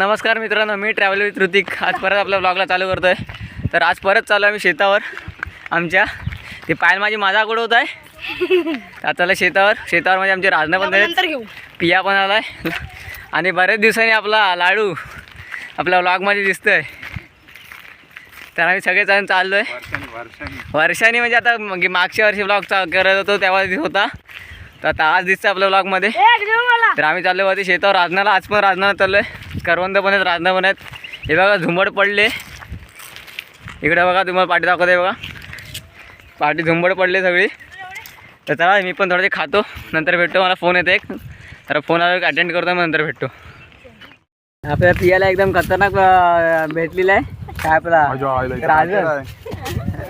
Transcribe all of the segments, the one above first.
नमस्कार मित्रांनो मी travel with Hrithik आज परत आपल्या ब्लॉगला चालू करतोय. तर आज परत चालू आहे आम्ही शेतावर. आमच्या ते पायल माझी माझा उडवत आहे. तर आता चाललं शेतावर. शेतावर म्हणजे आमचे राजनं पण नंतर झाले घेऊ. पिया पण आलाय. आणि बऱ्याच दिवसांनी आपला लाडू आपल्या व्लॉगमध्ये दिसतोय. तर आम्ही सगळेजण चाललो आहे वर्षांनी. म्हणजे आता मग मागच्या वर्षी ब्लॉग चा करत होतो तेव्हा होता. तर आता आज दिसतं आपल्या ब्लॉगमध्ये तर आम्ही चाललो होते शेतावर. राजनाला आज पण राजनाला चाललो आहे करवंद पण आहेत राजना पण आहेत. हे बघा झुंबड पडले. इकडे बघा तुम्हाला पाठी दाखवते बघा. पाठी झुंबड पडले सगळी. तर चला मी पण थोडे खातो. नंतर भेटतो. मला फोन येते एक. तर फोन आला अटेंड करतो मग नंतर भेटतो. आपल्या पियाला एकदम खतरनाक भेटलेला आहे. काय आपला? राजन.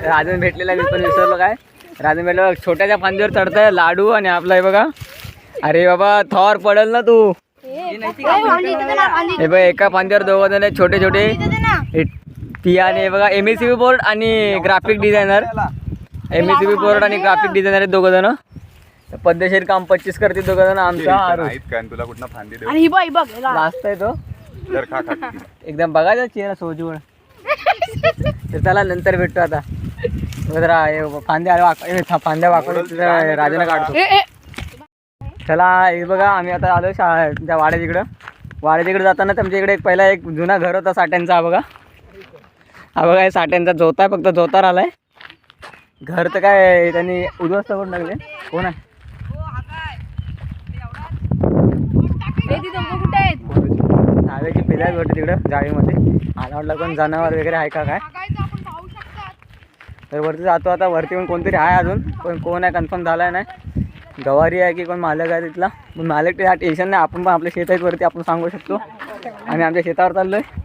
राजन भेटलेला आहे. मी पण विसरलो काय. राजन भेटलं छोट्याच्या फांदीवर चढतंय लाडू आणि आपला हे बघा. अरे बाबा थॉर पडल ना तू. हे बघ एका फांदीवर दोघं जण आहेत छोटे छोटे. हे पिया आणि हे बघा M S C B board आणि graphic designer M S C B board आणि ग्राफिक डिझायनर आहेत दोघं जण. पद्धतशीर काम पच्चीस करते दोघं जण आमचा तुला कुठं फांदी आणि बघ बघ. लास्ट आहे तो. जर खा खा. एकदम बघायचा चेहरा सोजूळ तर चला नंतर भेटतो आता. फांद्या फांद्या काढतो. चला हे बघा आम्ही आता आलो शा त्या वाड्या तिकडं वाड्या तिकडे जाताना तुमच्या इकडे एक पहिला एक जुना घर होता साठ्यांचा हा बघा. हा बघा हे साठ्यांचा जोता आहे फक्त जोतार आलाय. घर तर काय त्यांनी उद्ध्वस्त करून टाकले. कोण आहे? भेटते तिकडं जाळीमध्ये. आला वाटलं कोण जनावर वगैरे आहे का काय? तर वरती जातो आता. वरती पण कोणतरी आहे अजून पण कोण आहे कन्फर्म झाला आहे नाही. गवारी आहे की कोण मालक आहे तिथला. पण मालक ते टेन्शन नाही. आपण पण आपल्या शेतात वरती आपण सांगू शकतो. आम्ही आमच्या शेतावर चाललो आहे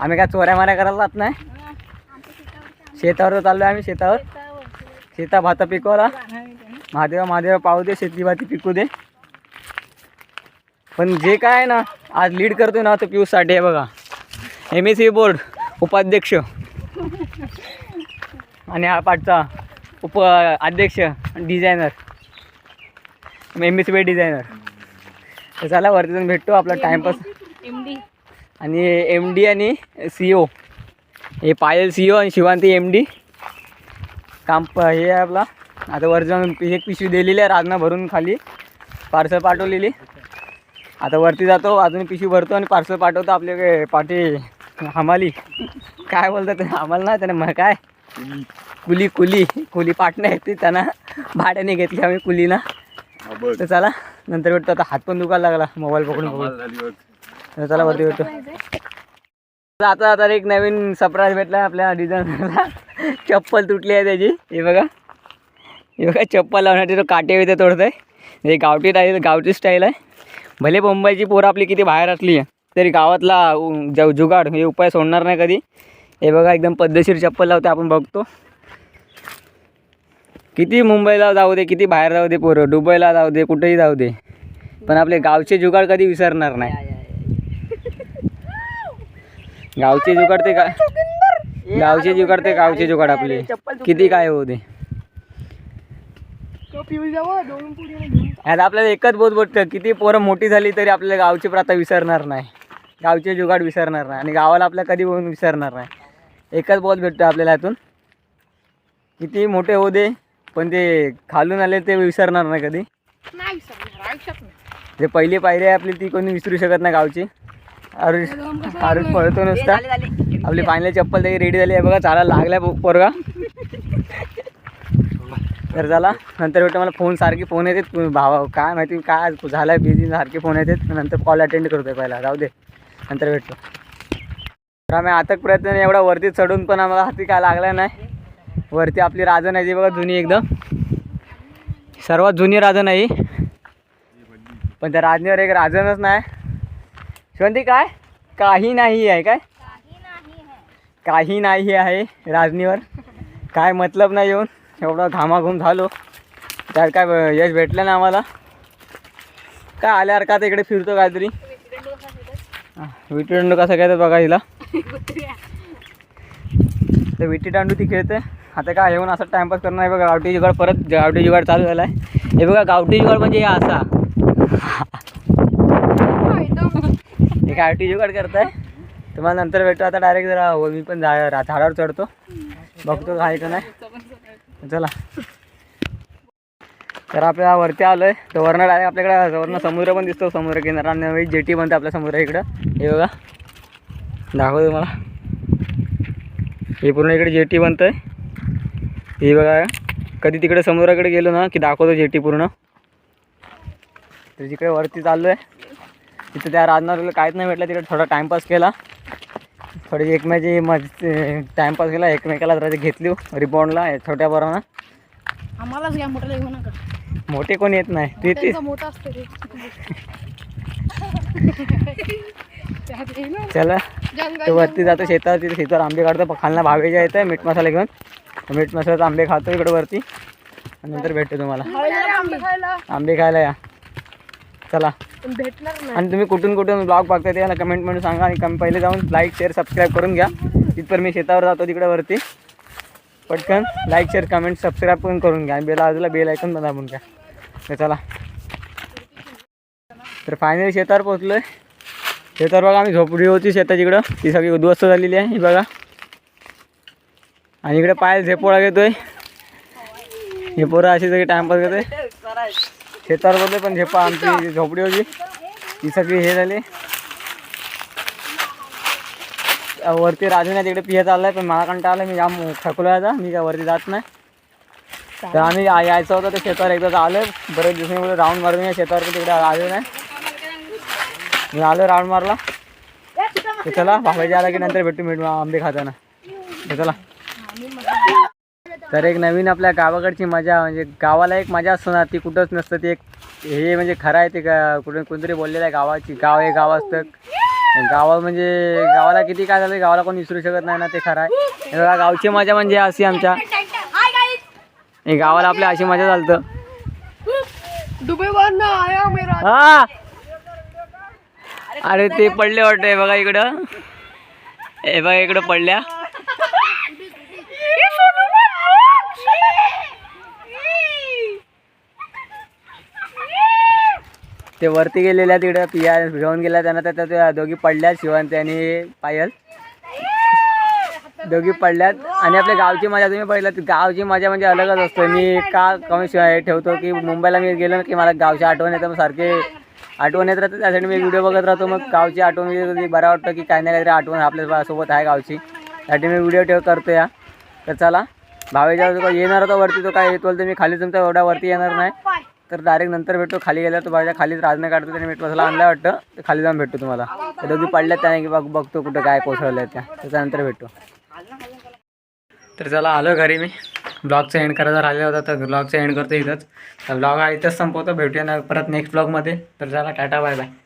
आम्ही काय चोऱ्या माऱ्या करायला जात नाही. शेतावर चाललो आहे आम्ही शेतावर. शेता भाता पिकवला. महादेवा महादेवा पाहू दे शेती भाती पिकू दे. पण जे काय आहे ना आज लीड करतो ना तो पियूषसाठी आहे बघा. एम एस सी बोर्ड उपाध्यक्ष. आणि हा पाठचा उप अध्यक्ष designer. M S C designer. तर चला वरती जाऊन भेटतो आपला टाईमपास एमडी आणि एम डी आणि सी ओ हे पायल सी ओ आणि शिवांती एम डी काम प हे आहे आपला. आता वर जाऊन एक पिशवी दिलेली आहे राजना भरून खाली. पार्सल पाठवलेली. आता वरती जातो अजून पिशवी भरतो आणि पार्सल पाठवतो आपले पाठी हमाली. काय बोलतात ते? आम्हाला ना त्याने मग काय? कुली कुली. कुली पाटणं येते त्यांना भाड्याने घेतली आम्ही कुलीना बघ. तर चला नंतर भेटतो. आता हात पण दुखायला लागला मोबाईल पकडून तर चला वरती भेटतो आता आता एक नवीन सरप्राईज भेटला आपल्या डिझायनरला चप्पल तुटली आहे त्याची. हे बघा. हे बघा चप्पल लावण्याचे तो काटे विथे तोडतंय. हे गावठी स्टाईल गावठी स्टाईल आहे. भले मुंबईची पोरं आपली किती बाहेर असली तरी गावातला जुगाड हे उपाय सोडणार नाही कधी. हे बघा एकदम पद्धतशीर चप्पल लावते आपण बघतो. किती मुंबईला जाऊ दे किती बाहेर जाऊ दे पोरं दुबईला जाऊ दे कुठेही जाऊ दे. पण आपले गावचे जुगाड कधी विसरणार नाही. गावचे जुगाड ते का गावचे जुगाड ते गावचे जुगाड आपले. किती काय होऊ दे. आता आपल्याला एकच बोध भेटतं किती पोरं मोठी झाली तरी आपल्याला गावची प्रथा विसरणार नाही. गावचे जुगाड विसरणार नाही आणि गावाला आपल्या कधी होऊन विसरणार नाही. एकच बोध भेटतो आपल्याला यातून. किती मोठे होऊ दे पण ते खालून आले ते विसरणार नाही कधी. नाही विसरणार आयुष्यात नाही. जे पहिली पायरी आहे आपली ती कोणी विसरू शकत नाही गावची. आरुष आरुष पळतो नुसता. आपली फायनल चप्पल तरी रेडी झाली आहे बघा चालायला लागलाय पोरगा. तर चला नंतर भेटतो मला फोन सारखे फोन येतात भावा काय माहिती काय झालाय बिझी सारखे फोन येतात नंतर कॉल अटेंड करतोय पहिला जाऊ दे. नंतर भेटतो तर आम्ही आतक प्रयत्न एवढा वरती चढून पण आम्हाला हाती काय लागला नाही. वरती आपली राजन आहे जी बघा जुनी एकदम. सर्वात जुनी राजन आहे पण त्या राजनीवर एक राजनच नाही. शिवंती काय? काही नाही आहे काय? काही नाही आहे राजनीवर. काय मतलब नाही येऊन. एवढा घामाघूम झालो. त्यात काय यश भेटलं ना आम्हाला. काय आल्यावर का इकडे फिरतो काहीतरी? हा, विटी कसं काय बघा हिला. तर विटी दांडू ती खेळते. आता काय येऊन असं टाइमपास करणं आहे बघा गावठी जुगाड परत गावठी जुगाड चालू झाला आहे हे बघा गावठी जुगाड म्हणजे हे असा. हे गावठी टी जुगाड करताय. तुम्हाला नंतर भेटतो आता डायरेक्ट जरा हो, मी पण झाडावर चढतो. बघतो काय का नाही. चला. तर आपल्या वरती आलोय. तर वरनं डायरेक्ट आपल्याकडे वरनं समुद्र पण दिसतो. समुद्र किनारा नवी जेटी बनते आपल्या समुद्र इकडं. हे बघा. दाखवतो तुम्हाला. हे पूर्ण इकडे जेटी बनतंय. हे बघा कधी तिकडे समुद्राकडे गेलो ना की दाखवतो जेटी पूर्ण. तर जिकडे वरती चाललो आहे तिथं त्या राजनाथला काहीच नाही भेटलं तिकडे थोडा टाईमपास केला. थोडी एकमेची मज टाईमपास केला एकमेकाला जरा घेतली रिबॉन्डला छोट्या बरोबर आम्हालाच घ्या मोठ्याला घेऊ नका. मोठे कोण येत नाही तू मोठा असतो. चला. तो वरती जातो शेतात तिथे शेतावर आंबे काढतो. खालना भावेच्या येतं मीठ मसाला घेऊन. मीठ मसाल्याचा आंबे खातो इकडे वरती. आणि नंतर भेटतो तुम्हाला. आंबे खायला. आंबे खायला. या. चला. पण भेटणार नाही. आणि तुम्ही कुठून कुठून ब्लॉग बघताय ते मला कमेंटमध्ये सांगा. आणि कम पहिले जाऊन लाईक शेअर सबस्क्राईब करून घ्या. तिथपर मी शेतावर जातो तिकडे वरती. पटकन लाईक शेअर कमेंट सबस्क्राईब पण करून घ्या. आणि बेल बाजूला बेल ऐकून पण दाबून घ्या. तर चला. तर फायनली शेतावर पोचलो आहे शेतावर बघा आम्ही झोपडी होती शेताची इकडं. ती सगळी उद्ध्वस्त झालेली आहे ही बघा. आणि इकडे पाय झेपोळा घेतोय. हे पोरं अशी सगळी टाइमपास घेतोय शेतावर बोलले पण झेपा आमची झोपडी होती ती सगळी हे झाली. वरती राजूने तिकडे पिया चाललाय पण मला कंटा आलं मी जाम थकलो आता मी काय वरती जात नाही. तर आम्ही यायचं होतं ते शेतावर एकदा आलं बरेच दिवसांनी राऊंड मारून या शेतावर तिकडे आलो नाही मी आलो राऊंड मारला तर चला भावाजी आला की नंतर भेटू मीठ आंबे खाताना. तर चला. तर एक नवीन आपल्या गावाकडची मजा म्हणजे गावाला एक मजा असतो ना ती कुठंच नसतं ती एक हे म्हणजे खरं आहे ते का कुठे कोणतरी बोललेलं आहे गावाची गाव हे गाव असतं. गावा म्हणजे गावाला किती काय झालं गावाला कोण विसरू शकत नाही ना ते खरं आहे. गावची मजा म्हणजे अशी आमच्या. गावाला आपल्या अशी मजा चालतं. दुबई वरनं आया मेरा. हा. अरे ते पडले वाटतंय बघा इकडं. हे बघा इकडं पडल्या. ते वरती गेलेल्या तिकडे पिया घेऊन गेल्या त्यांना त्या त्या दोघी पडल्या शिवंत आणि पायल. दोघी पडल्यात. आणि आपल्या गावची मजा तुम्ही पहिलं ती गावची मजा म्हणजे अलगच असते. मी का कमी शिवाय ठेवतो की मुंबईला मी गेलो की मला गावची आठवण येतं सारखे आठवण येत राहते. त्यासाठी मी व्हिडिओ बघत राहतो. मग गावची आठवण कधी बरं वाटतं की काही नाही काहीतरी आठवण आपल्यासोबत आहे गावची. त्यासाठी मी व्हिडिओ ठेव करतो या. तर चला भावेच्या येणार होता वरती तो काय येतो तर मी खाली तुमचा एवढा वरती येणार नाही. तर डायरेक्ट नंतर भेटतो. खाली गेल्यावर तो भाज्या खालीच राजने काढतो त्याने मीठ मसाला आणला वाटतं. तर खाली जाऊन भेटतो तुम्हाला. तर दोघी पडल्यात त्याने की बघ बघतो कुठं काय कोसळलं त्या. त्याच्यानंतर भेटतो तर चला आलो घरी मी. ब्लॉगचा एंड करायचा राहिला होता तर ब्लॉगचा एंड करतो इथंच. तर ब्लॉग हा इथंच संपवतो. भेटूया ना परत नेक्स्ट ब्लॉगमध्ये तर चला टाटा बाय बाय